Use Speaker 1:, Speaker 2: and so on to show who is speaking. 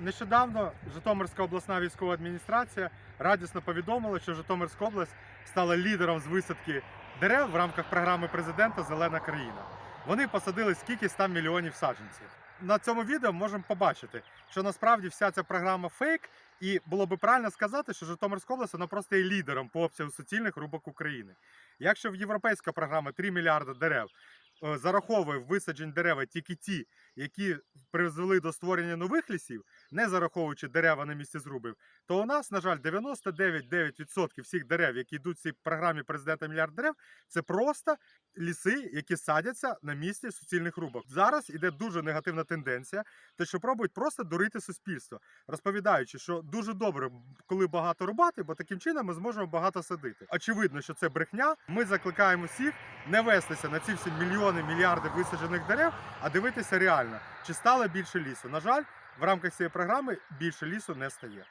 Speaker 1: Нещодавно Житомирська обласна військова адміністрація радісно повідомила, що Житомирська область стала лідером з висадки дерев в рамках програми президента Зелена країна. Вони посадили скільки 100 мільйонів саджанців. На цьому відео можемо побачити, що насправді вся ця програма фейк, і було би правильно сказати, що Житомирська область вона просто є лідером по обсягу суцільних рубок України. Якщо в європейська програма 3 мільярди дерев зараховує в висаджень дерева тільки ті, які призвели до створення нових лісів, не зараховуючи дерева на місці зрубів, то у нас, на жаль, 99,9% всіх дерев, які йдуть в цій програмі президента мільярд дерев, це просто ліси, які садяться на місці суцільних рубок. Зараз іде дуже негативна тенденція, те, що пробують просто дурити суспільство, розповідаючи, що дуже добре, коли багато рубати, бо таким чином ми зможемо багато садити. Очевидно, що це брехня. Ми закликаємо всіх не вестися на ці всі мільйони, мільярди висаджених дерев, а дивитися реально, чи стало більше лісу. На жаль, в рамках цієї програми більше лісу не стає.